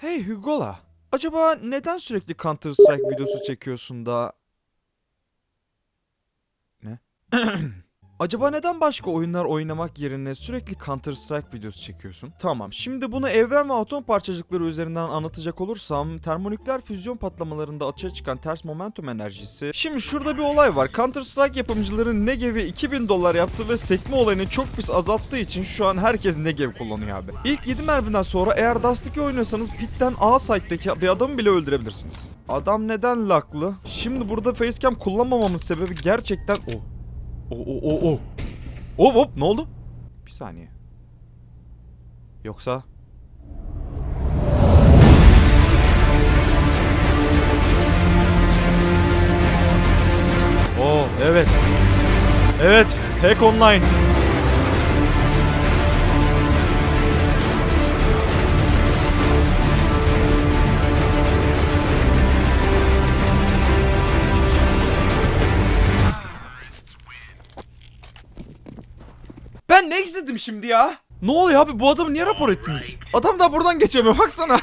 Hey Hugola. Acaba neden sürekli Counter Strike videosu çekiyorsun da... Ne? Acaba neden başka oyunlar oynamak yerine sürekli Counter Strike videosu çekiyorsun? Tamam, şimdi bunu evren ve atom parçacıkları üzerinden anlatacak olursam termonükleer füzyon patlamalarında açığa çıkan ters momentum enerjisi. Şimdi şurada bir olay var. Counter Strike yapımcıları Negev'i 2000 dolar yaptı ve sekme olayını çok pis azalttığı için şu an herkes Negev kullanıyor abi. İlk 7 mermiden sonra eğer Dust 2 oynuyorsanız pitten A site'deki bir adamı bile öldürebilirsiniz. Adam neden laklı? Şimdi burada facecam kullanmamamın sebebi gerçekten o. O o o o. Hop hop ne oldu? Bir saniye. Yoksa... Oo evet. Evet. Hack Online. Şimdi ya? Ne oluyor abi bu adamı niye rapor ettiniz? Adam da buradan geçemiyor baksana.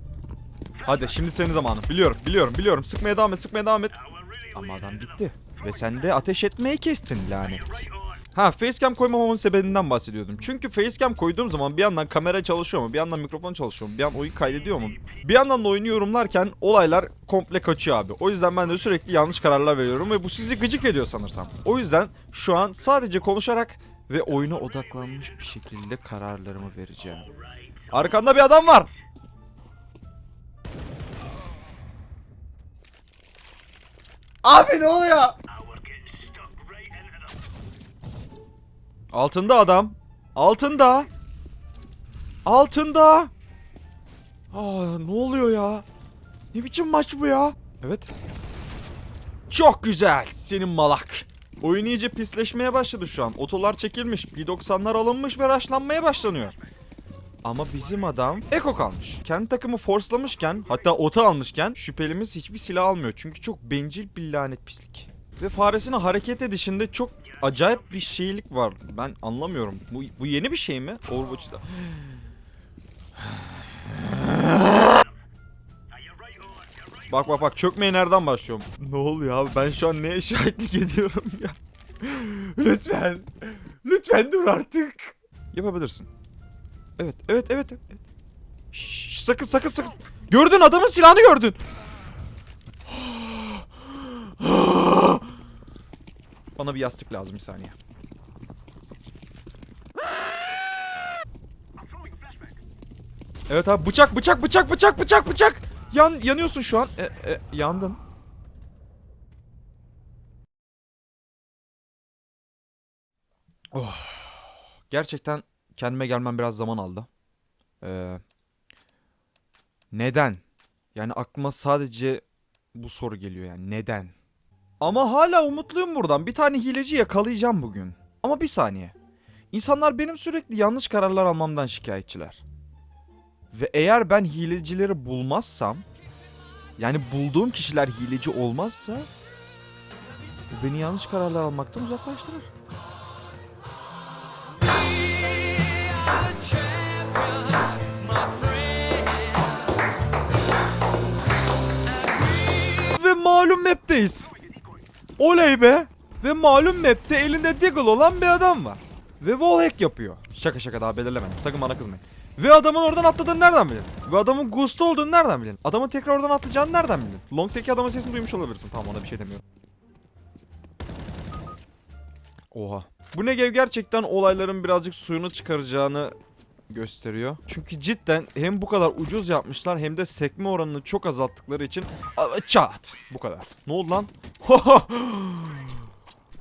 Hadi şimdi senin zamanın. Biliyorum biliyorum biliyorum. Sıkmaya devam et sıkmaya devam et. Ama adam gitti. Ve sen de ateş etmeyi kestin lanet. Ha facecam koymamamın sebebinden bahsediyordum. Çünkü facecam koyduğum zaman bir yandan kamera çalışıyor mu? Bir yandan mikrofon çalışıyor mu? Bir yandan oyun kaydediyor mu? Bir yandan da oyunu yorumlarken olaylar komple kaçıyor abi. O yüzden ben de sürekli yanlış kararlar veriyorum ve bu sizi gıcık ediyor sanırsam. O yüzden şu an sadece konuşarak ve oyuna odaklanmış bir şekilde kararlarımı vereceğim. Arkanda bir adam var. Abi ne oluyor? Altında adam. Altında. Altında. Aa ne oluyor ya? Ne biçim maç bu ya? Evet. Çok güzel senin malak. Oyun iyice pisleşmeye başladı şu an. Otolar çekilmiş, P90'lar alınmış ve raşlanmaya başlanıyor. Ama bizim adam Eko kalmış. Kendi takımı forslamışken hatta oto almışken şüphelimiz hiçbir silah almıyor. Çünkü çok bencil bir lanet pislik. Ve faresinin hareket edişinde çok acayip bir şeylik var. Ben anlamıyorum. Bu, bu yeni bir şey mi? Overwatch'ta. Bak bak bak çökmeye nereden başlıyorum? Ne oluyor abi ben şu an neye şahitlik ediyorum ya? Lütfen. Lütfen dur artık. Yapabilirsin. Evet evet evet. evet. Şşş, sakın sakın sakın. Gördün adamın silahını gördün. Bana bir yastık lazım bir saniye. Evet abi bıçak bıçak bıçak bıçak bıçak bıçak. Yan yanıyorsun şu an. E, e, yandın. Oh. Gerçekten kendime gelmem biraz zaman aldı. Ee, neden? Yani aklıma sadece bu soru geliyor yani neden? Ama hala umutluyum buradan. Bir tane hileci yakalayacağım bugün. Ama bir saniye. İnsanlar benim sürekli yanlış kararlar almamdan şikayetçiler. Ve eğer ben hilecileri bulmazsam yani bulduğum kişiler hileci olmazsa bu beni yanlış kararlar almaktan uzaklaştırır. Ve malum map'teyiz. Oley be. Ve malum map'te elinde Deagle olan bir adam var. Ve wallhack yapıyor. Şaka şaka daha belirlemedim. Sakın bana kızmayın. Ve adamın oradan atladığını nereden bilin? Ve adamın Ghost olduğunu nereden bilin? Adamın tekrar oradan atlayacağını nereden bilin? Long'taki adamın sesini duymuş olabilirsin. Tamam ona bir şey demiyorum. Oha. Bu Negev gerçekten olayların birazcık suyunu çıkaracağını gösteriyor. Çünkü cidden hem bu kadar ucuz yapmışlar hem de sekme oranını çok azalttıkları için çat bu kadar. Ne oldu lan?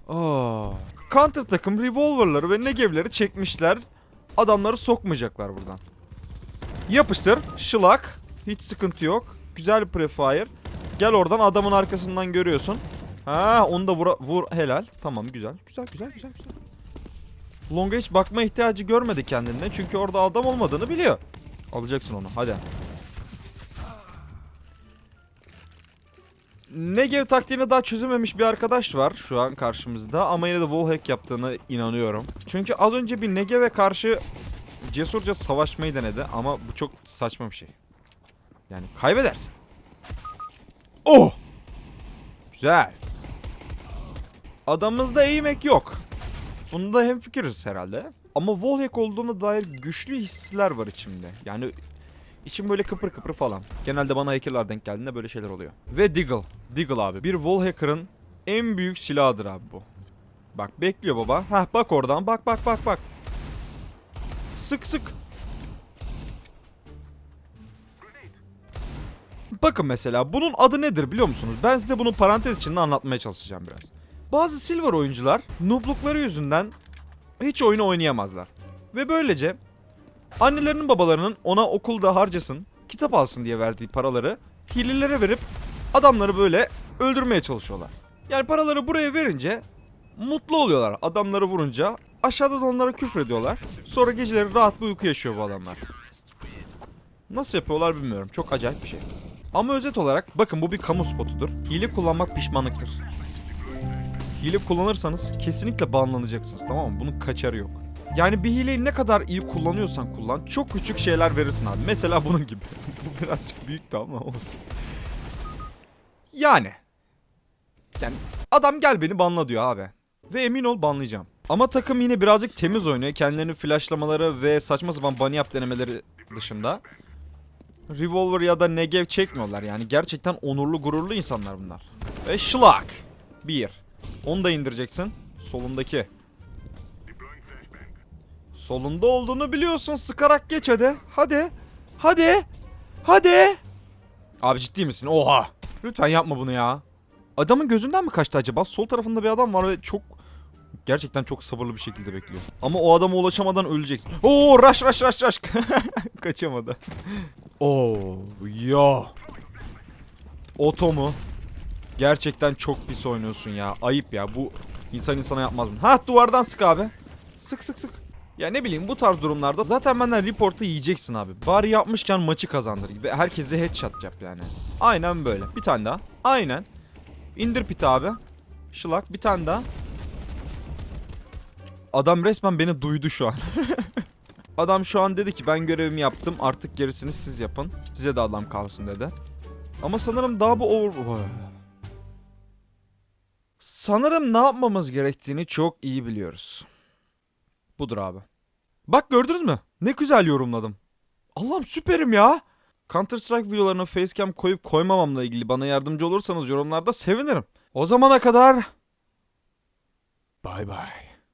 Aa. Counter takım revolverları ve negevleri çekmişler. Adamları sokmayacaklar buradan. Yapıştır. Şılak. Hiç sıkıntı yok. Güzel prefire. Gel oradan adamın arkasından görüyorsun. Ha onu da vur, vur helal. Tamam güzel. Güzel güzel güzel güzel. Long'a hiç bakma ihtiyacı görmedi kendinden. Çünkü orada adam olmadığını biliyor. Alacaksın onu hadi. Negev taktiğini daha çözememiş bir arkadaş var şu an karşımızda ama yine de wallhack yaptığını inanıyorum. Çünkü az önce bir Negev'e karşı cesurca savaşmayı denedi ama bu çok saçma bir şey. Yani kaybedersin. Oh! Güzel. Adamımızda eğimek yok. Bunda hem fikiriz herhalde. Ama wallhack olduğuna dair güçlü hisler var içimde. Yani içim böyle kıpır kıpır falan. Genelde bana hackerlar denk geldiğinde böyle şeyler oluyor. Ve Deagle. Deagle abi. Bir wallhacker'ın en büyük silahıdır abi bu. Bak bekliyor baba. Hah bak oradan. Bak bak bak bak. Sık sık. Bakın mesela bunun adı nedir biliyor musunuz? Ben size bunu parantez içinde anlatmaya çalışacağım biraz. Bazı silver oyuncular nooblukları yüzünden hiç oyunu oynayamazlar. Ve böylece annelerinin babalarının ona okulda harcasın, kitap alsın diye verdiği paraları hilelere verip adamları böyle öldürmeye çalışıyorlar. Yani paraları buraya verince mutlu oluyorlar adamları vurunca. Aşağıda da onlara küfür ediyorlar. Sonra geceleri rahat bir uyku yaşıyor bu adamlar. Nasıl yapıyorlar bilmiyorum. Çok acayip bir şey. Ama özet olarak bakın bu bir kamu spotudur. Hile kullanmak pişmanlıktır. Hile kullanırsanız kesinlikle banlanacaksınız tamam mı? Bunun kaçarı yok. Yani bir hileyi ne kadar iyi kullanıyorsan kullan çok küçük şeyler verirsin abi. Mesela bunun gibi. bu birazcık büyüktü ama olsun. Yani. Yani adam gel beni banla diyor abi. Ve emin ol banlayacağım. Ama takım yine birazcık temiz oynuyor. Kendilerini flashlamaları ve saçma sapan bunny yap denemeleri dışında. Revolver ya da Negev çekmiyorlar yani. Gerçekten onurlu gururlu insanlar bunlar. Ve şlak. Bir. Onu da indireceksin. Solundaki. Solunda olduğunu biliyorsun. Sıkarak geç hadi. Hadi. Hadi. Hadi. Abi ciddi misin? Oha. Lütfen yapma bunu ya. Adamın gözünden mi kaçtı acaba? Sol tarafında bir adam var ve çok gerçekten çok sabırlı bir şekilde bekliyor. Ama o adama ulaşamadan öleceksin. Oo, rush rush rush rush. Kaçamadı. Oo, ya. Oto mu? Gerçekten çok pis oynuyorsun ya. Ayıp ya. Bu insan insana yapmaz bunu. Ha duvardan sık abi. Sık sık sık. Ya ne bileyim bu tarz durumlarda zaten benden reportu yiyeceksin abi. Bari yapmışken maçı kazandır ve herkese headshot yap yani. Aynen böyle. Bir tane daha. Aynen. İndir piti abi. Şılak bir tane daha. Adam resmen beni duydu şu an. Adam şu an dedi ki ben görevimi yaptım artık gerisini siz yapın. Size de adam kalsın dedi. Ama sanırım daha bu over... Sanırım ne yapmamız gerektiğini çok iyi biliyoruz. Budur abi. Bak gördünüz mü? Ne güzel yorumladım. Allah'ım süperim ya. Counter Strike videolarına facecam koyup koymamamla ilgili bana yardımcı olursanız yorumlarda sevinirim. O zamana kadar... Bay bay.